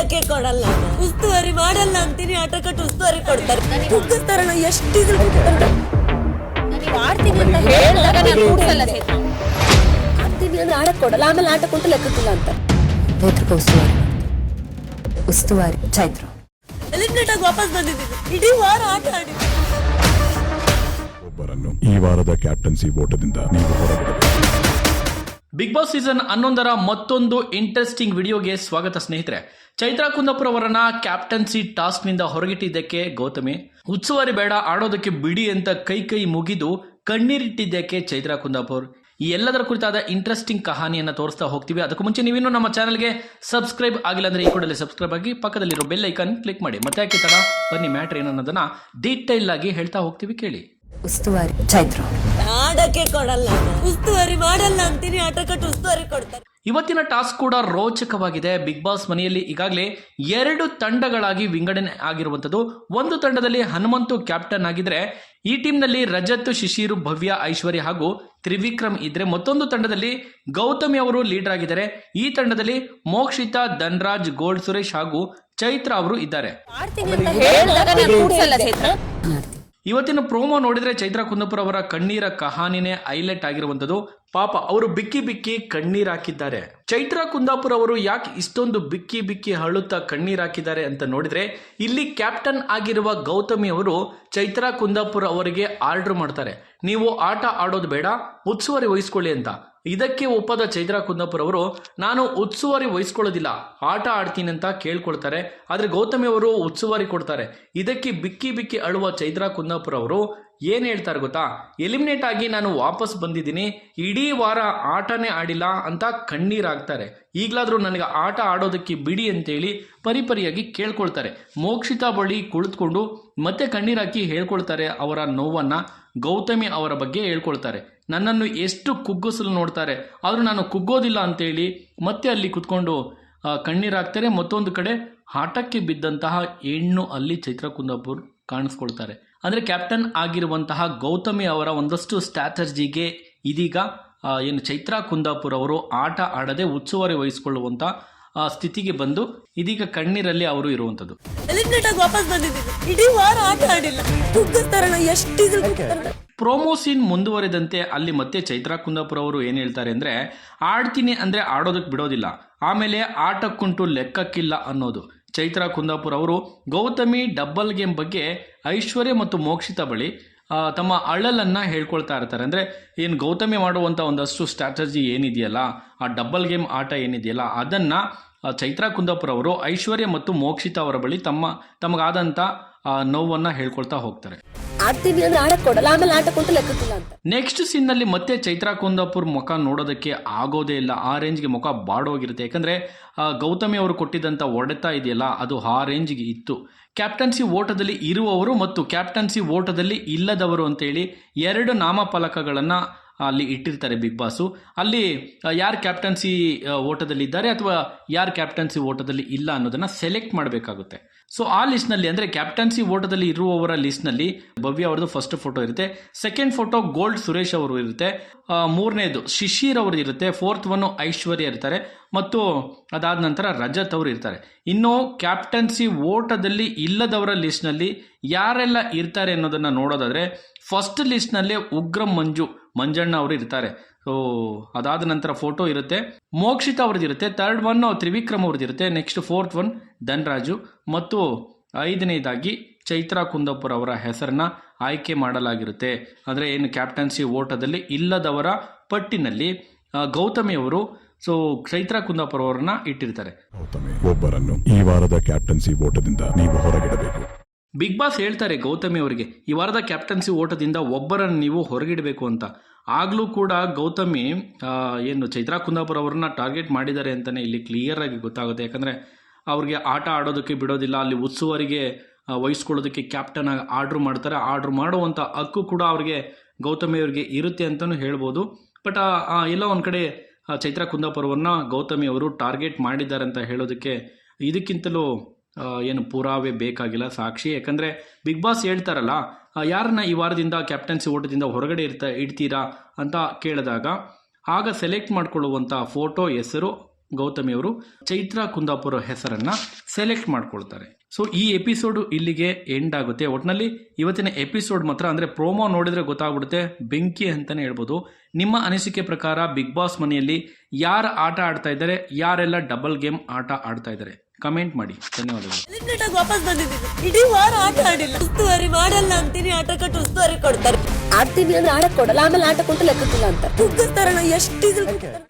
ಆಟಕ್ಕೆ ಕೊಡಲ್ಲ ಉಸ್ತುವಾರಿ ಮಾಡಲ್ಲ ಅಂತೀನಿ ಆಟ ಕಟ್ಟು ಉಸ್ತುವಾರಿ ಕೊಡ್ತಾರೆ. ಕುಗ್ಗಿಸ್ತಾರಣ್ಣ ಎಷ್ಟು ನೀವು ಆಡ್ತೀನಿ ಅಂತ ಹೇಳಿದಾಗ ನಾನು ಕೂಡ್ಸಲ್ಲ ಚೈತ್ರ ಆಡ್ತೀನಿ ಅಂದ್ರೆ ಆಡಕ್ ಕೊಡಲ್ಲ ಆಮೇಲೆ ಆಟ ಕೊಟ್ಟು ಲೆಕ್ಕಕ್ಕಿಲ್ಲ ಅಂತ. ನೇತೃತ್ವ ಉಸ್ತುವಾರಿ ಉಸ್ತುವಾರಿ ಚೈತ್ರ. ಎಲಿಮಿನೇಟ್ ಆಗಿ ವಾಪಸ್ ಬಂದಿದ್ದೀನಿ ಇಡೀ ವಾರ ಆಟ ಆಡಿದ್ದೀನಿ ಒಬ್ಬರನ್ನು ಈ ವಾರದ ಕ್ಯಾಪ್ಟನ್ಸಿ ಓಟದಿಂದ ನೀವು ಹೊರಗಿಡಬೇಕು ಬಿಗ್ ಬಾಸ್ ಸೀಸನ್ ಹನ್ನೊಂದರ ಮತ್ತೊಂದು ಇಂಟ್ರೆಸ್ಟಿಂಗ್ ವಿಡಿಯೋಗೆ ಸ್ವಾಗತ ಸ್ನೇಹಿತರೆ. ಚೈತ್ರಾ ಕುಂದಾಪುರ ಅವರನ್ನ ಕ್ಯಾಪ್ಟನ್ಸಿ ಟಾಸ್ಕ್ನಿಂದ ಹೊರಗಿಟ್ಟಿದ್ದಕ್ಕೆ ಗೌತಮಿ. ಉತ್ಸುವಾರಿ ಬೇಡ, ಆಡೋದಕ್ಕೆ ಬಿಡಿ ಅಂತ ಕೈ ಕೈ ಮುಗಿದು ಕಣ್ಣೀರಿಟ್ಟಿದ್ದಕ್ಕೆ ಚೈತ್ರಾ ಕುಂದಾಪುರ್. ಈ ಎಲ್ಲದರ ಕುರಿತಾದ ಇಂಟ್ರೆಸ್ಟಿಂಗ್ ಕಹಾನಿಯನ್ನು ತೋರಿಸ್ತಾ ಹೋಗ್ತೀವಿ. ಅದಕ್ಕೂ ಮುಂಚೆ ನೀವಿನ್ನೂ ನಮ್ಮ ಚಾನಲ್ಗೆ ಸಬ್ಸ್ಕ್ರೈಬ್ ಆಗಿಲ್ಲ ಅಂದ್ರೆ ಈ ಕೂಡಲೇ ಸಬ್ಸ್ಕ್ರೈಬ್ ಆಗಿ ಪಕ್ಕದಲ್ಲಿರೋ ಬೆಲ್ ಐಕನ್ ಕ್ಲಿಕ್ ಮಾಡಿ. ಮತ್ತೆ ಯಾಕೆ ತಡ? ಬನ್ನಿ ಮ್ಯಾಟ್ರ್ ಏನನ್ನೋದನ್ನ ಡೀಟೈಲ್ ಆಗಿ ಹೇಳ್ತಾ ಹೋಗ್ತೀವಿ ಕೇಳಿ. ಉಸ್ತುವಾರಿ ಚೈತ್ರ. ಆಡಕ್ಕೆ ಕೊಡಲ್ಲ ಉಸ್ತುವಾರಿ ಮಾಡಲ್ಲ ಅಂತೀನಿ ಆಟ ಕಟ್ಟು ಉಸ್ತುವಾರಿ ಕೊಡ್ತಾರೆ. ಇವತ್ತಿನ ಟಾಸ್ಕ್ ಕೂಡ ರೋಚಕವಾಗಿದೆ. ಬಿಗ್ ಬಾಸ್ ಮನೆಯಲ್ಲಿ ಈಗಾಗಲೇ ಎರಡು ತಂಡಗಳಾಗಿ ವಿಂಗಡಣೆ ಆಗಿರುವಂಥದ್ದು. ಒಂದು ತಂಡದಲ್ಲಿ ಹನುಮಂತು ಕ್ಯಾಪ್ಟನ್ ಆಗಿದ್ರೆ ಈ ಟೀಮ್ನಲ್ಲಿ ರಜತ್ ಶಿಶಿರು ಭವ್ಯ ಐಶ್ವರ್ಯ ಹಾಗೂ ತ್ರಿವಿಕ್ರಮ್ ಇದ್ರೆ ಮತ್ತೊಂದು ತಂಡದಲ್ಲಿ ಗೌತಮಿ ಅವರು ಲೀಡರ್ ಆಗಿದ್ದಾರೆ. ಈ ತಂಡದಲ್ಲಿ ಮೋಕ್ಷಿತಾ ಧನ್ರಾಜ್ ಗೋಲ್ಡ್ ಸುರೇಶ್ ಹಾಗೂ ಚೈತ್ರ ಅವರು ಇದ್ದಾರೆ. ಇವತ್ತಿನ ಪ್ರೋಮೋ ನೋಡಿದ್ರೆ ಚೈತ್ರ ಕುಂದಪುರ ಅವರ ಕಣ್ಣೀರ ಕಹಾನಿನೇ ಹೈಲೈಟ್ ಆಗಿರುವಂತದ್ದು ಪಾಪ ಅವರು ಬಿಕ್ಕಿ ಬಿಕ್ಕಿ ಕಣ್ಣೀರಾಕಿದ್ದಾರೆ ಚೈತ್ರ ಕುಂದಾಪುರ ಅವರು ಯಾಕೆ ಇಷ್ಟೊಂದು ಬಿಕ್ಕಿ ಬಿಕ್ಕಿ ಹಳುತ್ತಾ ಕಣ್ಣೀರಾಕಿದ್ದಾರೆ ಅಂತ ನೋಡಿದ್ರೆ, ಇಲ್ಲಿ ಕ್ಯಾಪ್ಟನ್ ಆಗಿರುವ ಗೌತಮಿ ಅವರು ಚೈತ್ರ ಕುಂದಾಪುರ ಅವರಿಗೆ ಆರ್ಡರ್ ಮಾಡ್ತಾರೆ. ನೀವು ಆಟ ಆಡೋದು ಬೇಡ, ಉತ್ಸುವರಿ ವಹಿಸ್ಕೊಳ್ಳಿ ಅಂತ. ಇದಕ್ಕೆ ಒಪ್ಪದ ಚೈತ್ರ ಕುಂದಾಪುರ ಅವರು, ನಾನು ಉತ್ಸುವರಿ ವಹಿಸ್ಕೊಳ್ಳೋದಿಲ್ಲ, ಆಟ ಆಡ್ತೀನಿ ಅಂತ ಕೇಳ್ಕೊಳ್ತಾರೆ. ಆದರೆ ಗೌತಮಿ ಅವರು ಉತ್ಸುವಾರಿ ಕೊಡ್ತಾರೆ. ಇದಕ್ಕೆ ಬಿಕ್ಕಿ ಬಿಕ್ಕಿ ಅಳುವ ಚೈತ್ರ ಕುಂದಾಪುರ ಅವರು ಏನ್ ಹೇಳ್ತಾರೆ ಗೊತ್ತಾ? ಎಲಿಮಿನೇಟ್ ಆಗಿ ನಾನು ವಾಪಸ್ ಬಂದಿದ್ದೀನಿ, ಇಡೀ ವಾರ ಆಟನೇ ಆಡಿಲ್ಲ ಅಂತ ಕಣ್ಣೀರಾಗ್ತಾರೆ ಈಗಲಾದರೂ ನನಗೆ ಆಟ ಆಡೋದಕ್ಕೆ ಬಿಡಿ ಅಂತೇಳಿ ಪರಿಪರಿಯಾಗಿ ಕೇಳ್ಕೊಳ್ತಾರೆ. ಮೋಕ್ಷಿತಾ ಬಳಿ ಕುಳಿತುಕೊಂಡು ಮತ್ತೆ ಕಣ್ಣೀರಾಕಿ ಹೇಳ್ಕೊಳ್ತಾರೆ ಅವರ ನೋವನ್ನು. ಗೌತಮಿ ಅವರ ಬಗ್ಗೆ ಹೇಳ್ಕೊಳ್ತಾರೆ. ನನ್ನನ್ನು ಎಷ್ಟು ಕುಗ್ಗಿಸಲು ನೋಡ್ತಾರೆ. ಆದರೂ ನಾನು ಕುಗ್ಗೋದಿಲ್ಲ ಅಂತೇಳಿ ಮತ್ತೆ ಅಲ್ಲಿ ಕುತ್ಕೊಂಡು ಕಣ್ಣೀರಾಗ್ತಾರೆ ಮತ್ತೊಂದು ಕಡೆ ಆಟಕ್ಕೆ ಬಿದ್ದಂತಹ ಹೆಣ್ಣು ಅಲ್ಲಿ ಚೈತ್ರ ಕುಂದಾಪುರ್ ಕಾಣಿಸ್ಕೊಳ್ತಾರೆ. ಅಂದರೆ ಕ್ಯಾಪ್ಟನ್ ಆಗಿರುವಂತಹ ಗೌತಮಿ ಅವರ ಒಂದಷ್ಟು ಸ್ಟ್ರಾಟಜಿಗೆ ಇದೀಗ ಏನು ಚೈತ್ರ ಕುಂದಾಪುರ್ ಅವರು ಆಟ ಆಡದೆ ಉತ್ಸುವಾರಿ ವಹಿಸಿಕೊಳ್ಳುವಂತ ಸ್ಥಿತಿಗೆ ಬಂದು ಇದೀಗ ಕಣ್ಣೀರಲ್ಲಿ ಅವರು ಇರುವಂತದ್ದು ವಾಪಸ್ ಬಂದಿದ್ದೀನಿ ಇಡೀ ವಾರ ಆಟ ಆಡಿಲ್ಲ. ಕುಗ್ಗಿಸ್ತಾರಣ್ಣ ಎಷ್ಟು ಪ್ರೋಮೋ ಸೀನ್ ಮುಂದುವರೆದಂತೆ ಅಲ್ಲಿ ಮತ್ತೆ ಚೈತ್ರಾ ಕುಂದಾಪುರ ಅವರು ಏನು ಹೇಳ್ತಾರೆ ಅಂದ್ರೆ ಆಡ್ತೀನಿ ಅಂದ್ರೆ ಆಡೋದಕ್ಕೆ ಬಿಡೋದಿಲ್ಲ. ಆಮೇಲೆ ಆಟಕ್ಕುಂಟು ಲೆಕ್ಕಕ್ಕಿಲ್ಲ ಅನ್ನೋದು. ಚೈತ್ರಾ ಕುಂದಾಪುರ ಅವರು ಗೌತಮಿ ಡಬ್ಬಲ್ ಗೇಮ್ ಬಗ್ಗೆ ಐಶ್ವರ್ಯ ಮತ್ತು ಮೋಕ್ಷಿತ ಬಳಿ ತಮ್ಮ ಅಳಲನ್ನ ಹೇಳ್ಕೊಳ್ತಾ ಇರ್ತಾರೆ. ಅಂದ್ರೆ ಏನು ಗೌತಮಿ ಮಾಡುವಂತ ಒಂದಷ್ಟು ಸ್ಟ್ರಾಟಜಿ ಏನಿದೆಯಲ್ಲ ಆ ಡಬ್ಬಲ್ ಗೇಮ್ ಆಟ ಏನಿದೆಯಲ್ಲ ಅದನ್ನ ಚೈತ್ರ ಕುಂದಾಪುರ ಅವರು ಐಶ್ವರ್ಯ ಮತ್ತು ಮೋಕ್ಷಿತ ಅವರ ಬಳಿ ತಮ್ಮ ತಮಗಾದಂತ ಆ, ನೋವನ್ನ ಹೇಳ್ಕೊಳ್ತಾ ಹೋಗ್ತಾರೆ. ಆಡ್ತೀನಿ ಅಂದ್ರೆ ಆಡಕ್ ಕೊಡಲ್ಲ. ಆಮೇಲೆ ಆಟ ಕೊಟ್ಟು ಅಂತ. ನೆಕ್ಸ್ಟ್ ಸೀನ್ನಲ್ಲಿ ಮತ್ತೆ ಚೈತ್ರಾ ಕುಂದಾಪುರ್ ಮುಖ ನೋಡೋದಕ್ಕೆ ಆಗೋದೇ ಇಲ್ಲ. ಆ ರೇಂಜ್ಗೆ ಮುಖ ಬಾಡೋಗಿರುತ್ತೆ. ಯಾಕಂದ್ರೆ ಗೌತಮಿ ಅವರು ಕೊಟ್ಟಿದ್ದಂತ ಒಡೆತ ಇದೆಯಲ್ಲ, ಅದು ಆ ರೇಂಜ್ಗೆ ಇತ್ತು. ಕ್ಯಾಪ್ಟನ್ಸಿ ಓಟದಲ್ಲಿ ಇರುವವರು ಮತ್ತು ಕ್ಯಾಪ್ಟನ್ಸಿ ಓಟದಲ್ಲಿ ಇಲ್ಲದವರು ಅಂತೇಳಿ ಎರಡು ನಾಮಫಲಕಗಳನ್ನ ಅಲ್ಲಿ ಇಟ್ಟಿರ್ತಾರೆ ಬಿಗ್ ಬಾಸು ಅಲ್ಲಿ ಯಾರು ಕ್ಯಾಪ್ಟನ್ಸಿ ಓಟದಲ್ಲಿ ಇದ್ದಾರೆ ಅಥವಾ ಯಾರು ಕ್ಯಾಪ್ಟನ್ಸಿ ಓಟದಲ್ಲಿ ಇಲ್ಲ ಅನ್ನೋದನ್ನ ಸೆಲೆಕ್ಟ್ ಮಾಡಬೇಕಾಗುತ್ತೆ. ಸೊ ಆ ಲಿಸ್ಟ್ನಲ್ಲಿ ಅಂದರೆ ಕ್ಯಾಪ್ಟನ್ಸಿ ಓಟದಲ್ಲಿ ಇರುವವರ ಲಿಸ್ಟ್ನಲ್ಲಿ ಭವ್ಯ ಅವ್ರದ್ದು ಫಸ್ಟ್ ಫೋಟೋ ಇರುತ್ತೆ. ಸೆಕೆಂಡ್ ಫೋಟೋ ಗೋಲ್ಡ್ ಸುರೇಶ್ ಅವರು ಇರುತ್ತೆ. ಮೂರನೇದು ಶಿಶಿರ್ ಅವರು ಇರುತ್ತೆ. ಫೋರ್ತ್ ಒನ್ ಐಶ್ವರ್ಯ ಇರ್ತಾರೆ. ಮತ್ತು ಅದಾದ ನಂತರ ರಜತ್ ಅವರು ಇರ್ತಾರೆ. ಇನ್ನು ಕ್ಯಾಪ್ಟನ್ಸಿ ಓಟದಲ್ಲಿ ಇಲ್ಲದವರ ಲಿಸ್ಟ್ನಲ್ಲಿ ಯಾರೆಲ್ಲ ಇರ್ತಾರೆ ಅನ್ನೋದನ್ನ ನೋಡೋದಾದ್ರೆ ಫಸ್ಟ್ ಲಿಸ್ಟ್ನಲ್ಲೇ ಉಗ್ರ ಮಂಜು ಮಂಜಣ್ಣ ಅವರು ಇರ್ತಾರೆ. ಸೊ ಅದಾದ ನಂತರ ಫೋಟೋ ಇರುತ್ತೆ. ಮೋಕ್ಷಿತ ಅವ್ರದ್ದು ಇರುತ್ತೆ. ಥರ್ಡ್ ಒನ್ ತ್ರಿವಿಕ್ರಮ್ ಅವ್ರದ್ದು ಇರುತ್ತೆ. Next fourth one Dhanraj. ಮತ್ತು ಐದನೇದಾಗಿ ಚೈತ್ರ ಕುಂದಪುರ ಅವರ ಹೆಸರನ್ನ ಆಯ್ಕೆ ಮಾಡಲಾಗಿರುತ್ತೆ. ಅಂದರೆ ಏನು ಕ್ಯಾಪ್ಟನ್ಸಿ ಓಟದಲ್ಲಿ ಇಲ್ಲದವರ ಪಟ್ಟಿನಲ್ಲಿ ಗೌತಮಿ ಅವರು ಸೊ ಚೈತ್ರ ಕುಂದಾಪುರ ಅವರನ್ನ ಇಟ್ಟಿರ್ತಾರೆ. ಗೌತಮಿ, ಒಬ್ಬರನ್ನು ಈ ವಾರದ ಕ್ಯಾಪ್ಟನ್ಸಿ ಓಟದಿಂದ ನೀವು ಹೊರಗಿಡಬೇಕು. ಬಿಗ್ ಬಾಸ್ ಹೇಳ್ತಾರೆ ಗೌತಮಿ ಅವರಿಗೆ, ಈ ವಾರದ ಕ್ಯಾಪ್ಟನ್ಸಿ ಓಟದಿಂದ ಒಬ್ಬರನ್ನು ನೀವು ಹೊರಗಿಡಬೇಕು ಅಂತ. ಆಗಲೂ ಕೂಡ ಗೌತಮಿ ಏನು ಚೈತ್ರಾ ಕುಂದಾಪುರ ಅವರನ್ನ ಟಾರ್ಗೆಟ್ ಮಾಡಿದ್ದಾರೆ ಅಂತಲೇ ಇಲ್ಲಿ ಕ್ಲಿಯರ್ ಆಗಿ ಗೊತ್ತಾಗುತ್ತೆ. ಯಾಕಂದರೆ ಅವ್ರಿಗೆ ಆಟ ಆಡೋದಕ್ಕೆ ಬಿಡೋದಿಲ್ಲ, ಅಲ್ಲಿ ಉತ್ಸುವರಿಗೆ ವಹಿಸ್ಕೊಳ್ಳೋದಕ್ಕೆ ಕ್ಯಾಪ್ಟನ್ ಆರ್ಡ್ರ್ ಮಾಡ್ತಾರೆ. ಆರ್ಡ್ರ್ ಮಾಡುವಂಥ ಹಕ್ಕು ಕೂಡ ಅವ್ರಿಗೆ ಗೌತಮಿ ಅವರಿಗೆ ಇರುತ್ತೆ ಅಂತಲೂ ಹೇಳ್ಬೋದು. ಬಟ್ ಎಲ್ಲ ಒಂದು ಕಡೆ ಚೈತ್ರಾ ಕುಂದಾಪುರವನ್ನು ಗೌತಮಿ ಅವರು ಟಾರ್ಗೆಟ್ ಮಾಡಿದ್ದಾರೆ ಅಂತ ಹೇಳೋದಕ್ಕೆ ಇದಕ್ಕಿಂತಲೂ ಏನು ಪುರಾವೆ ಬೇಕಾಗಿಲ್ಲ, ಸಾಕ್ಷಿ. ಯಾಕಂದರೆ ಬಿಗ್ ಬಾಸ್ ಹೇಳ್ತಾರಲ್ಲ ಯಾರನ್ನ ಈ ವಾರದಿಂದ ಕ್ಯಾಪ್ಟನ್ಸಿ ಓಟದಿಂದ ಹೊರಗಡೆ ಇರ್ತಾ ಇಡ್ತೀರಾ ಅಂತ ಕೇಳಿದಾಗ, ಆಗ ಸೆಲೆಕ್ಟ್ ಮಾಡ್ಕೊಳ್ಳುವಂಥ ಫೋಟೋ ಹೆಸರು ಗೌತಮಿ ಅವರು ಚೈತ್ರ ಕುಂದಾಪುರ ಹೆಸರನ್ನ ಸೆಲೆಕ್ಟ್ ಮಾಡ್ಕೊಳ್ತಾರೆ. ಸೊ ಈ ಎಪಿಸೋಡ್ ಇಲ್ಲಿಗೆ ಎಂಡ್ ಆಗುತ್ತೆ. ಒಟ್ನಲ್ಲಿ ಇವತ್ತಿನ ಎಪಿಸೋಡ್ ಮಾತ್ರ ಅಂದ್ರೆ ಪ್ರೋಮೋ ನೋಡಿದ್ರೆ ಗೊತ್ತಾಗ್ಬಿಡುತ್ತೆ. ಬೆಂಕಿ ಅಂತಾನೆ ಹೇಳ್ಬೋದು. ನಿಮ್ಮ ಅನಿಸಿಕೆ ಪ್ರಕಾರ ಬಿಗ್ ಬಾಸ್ ಮನೆಯಲ್ಲಿ ಯಾರು ಆಟ ಆಡ್ತಾ ಇದ್ದಾರೆ? ಯಾರೆಲ್ಲ ಡಬಲ್ ಗೇಮ್ ಆಟ ಆಡ್ತಾ ಇದ್ದಾರೆ? ಕಮೆಂಟ್ ಮಾಡಿ. ಧನ್ಯವಾದಗಳು. ಎಲಿಮಿನೇಟ್ ಆಗಿ ವಾಪಸ್ ಬಂದಿದ್ದೀನಿ ಇಡೀ ವಾರ ಆಟ ಆಡಿಲ್ಲ. ಉಸ್ತುವಾರಿ ಮಾಡಲ್ಲ ಅಂತೀನಿ. ಆಟ ಕಟ್ಟು ಉಸ್ತುವಾರಿ ಕೊಡ್ತಾರೆ. ಆಡ್ತೀನಿ ಅಂದ್ರೆ ಆಡಕ್ ಕೊಡಲ್ಲ. ಆಮೇಲೆ ಆಟ ಕೊಟ್ಟು ಅಂತ. ಎಷ್ಟು